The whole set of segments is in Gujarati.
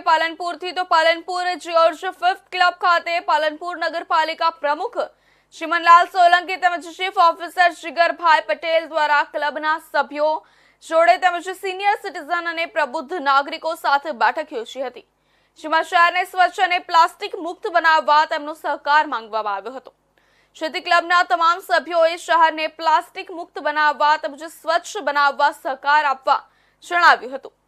પાલનપુરથી તો પાલનપુર જ્યોર્જ ફિફ્થ ક્લબ ખાતે પાલનપુર નગરપાલિકા પ્રમુખ શ્રીમનલાલ સોલંકી તેમજ ચીફ ઓફિસર જીગરભાઈ પટેલ દ્વારા ક્લબના સભ્યો જોડે તેમજ સિનિયર સિટીઝન અને પ્રબુદ્ધ નાગરિકો સાથે બેઠક યોજી હતી જેમાં શહેરને સ્વચ્છ અને પ્લાસ્ટિક મુક્ત બનાવવા તેમનો સહકાર માંગવામાં આવ્યો હતો જેથી ક્લબના તમામ સભ્યોએ શહેરને પ્લાસ્ટિક મુક્ત બનાવવા તેમજ સ્વચ્છ બનાવવા સહકાર આપવા જણાવ્યું હતું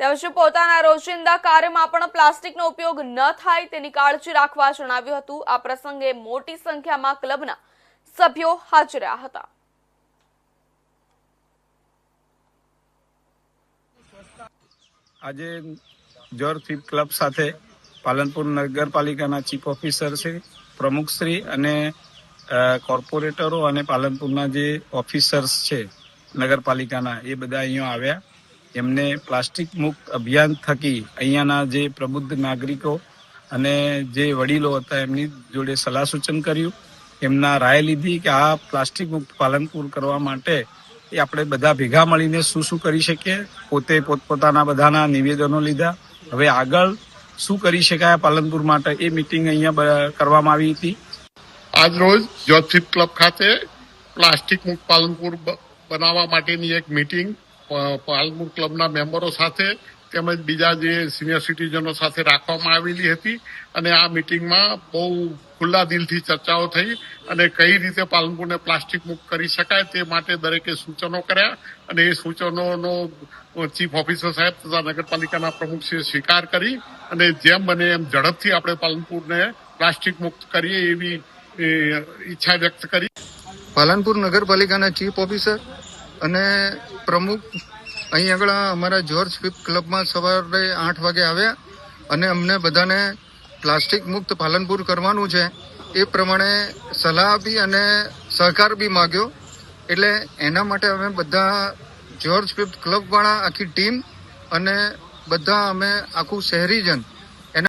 તેમજ પોતાના રોજિંદા કાર્યમાં પણ પ્લાસ્ટિકનો ઉપયોગ ન થાય તેની કાળજી રાખવા જણાવ્યું હતું. આ પ્રસંગે મોટી સંખ્યામાં ક્લબના સભ્યો હાજર હતા. આજે જોર ફીપ ક્લબ સાથે પાલનપુર નગરપાલિકાના ચીફ ઓફિસર છે પ્રમુખશ્રી અને કોર્પોરેટરો અને પાલનપુરના જે ઓફિસર્સ છે નગરપાલિકાના એ બધા અહીંયા આવ્યા. એમને પ્લાસ્ટિક મુક્ત અભિયાન થકી અહીંયાના જે પ્રબુદ્ધ નાગરિકો અને જે વડીલો હતા એમની જોડે સલાહ સૂચન કર્યું. એમના રાય લીધી કે આ પ્લાસ્ટિક મુક્ત પાલનપુર કરવા માટે એ આપણે બધા ભેગા મળીને શું શું કરી શકીએ. પોતે પોતપોતાના બધાના નિવેદનો લીધા. હવે આગળ શું કરી શકાય પાલનપુર માટે એ મિટિંગ અહીંયા કરવામાં આવી હતી. આજ રોજ જ્યોતિષ ક્લબ ખાતે પ્લાસ્ટિક મુક્ત પાલનપુર બનાવવા માટેની એક મીટિંગ પાલનપુર ક્લબના મેમ્બરો સાથે તેમજ બીજા જે સિનિયર સિટીઝનો સાથે રાખવામાં આવેલી હતી અને આ મીટિંગમાં બહુ ખુલ્લા દિલથી ચર્ચાઓ થઈ અને કઈ રીતે પાલનપુરને પ્લાસ્ટિક મુક્ત કરી શકાય તે માટે દરેકે સૂચનો કર્યા અને એ સૂચનોનો ચીફ ઓફિસર સાહેબ તથા નગરપાલિકાના પ્રમુખશ્રીએ સ્વીકાર કરી અને જેમ બને એમ ઝડપથી આપણે પાલનપુરને પ્લાસ્ટિક મુક્ત કરીએ એવી ઈચ્છા વ્યક્ત કરી. પાલનપુર નગરપાલિકાના ચીફ ઓફિસર અને પ્રમુખ અહીં આગળ અમારા જોર્જ ફિપ ક્લબમાં સવારે આઠ વાગે આવ્યા અને અમને બધાને પ્લાસ્ટિક મુક્ત પાલનપુર કરવાનું છે. એ પ્રમાણે સલાહ આપી અને સહકાર બી માગ્યો. એટલે એના માટે અમે બધા જોર્જ ફિફ્થ ક્લબવાળા, આખી ટીમ અને બધા અમે આખું શહેરીજન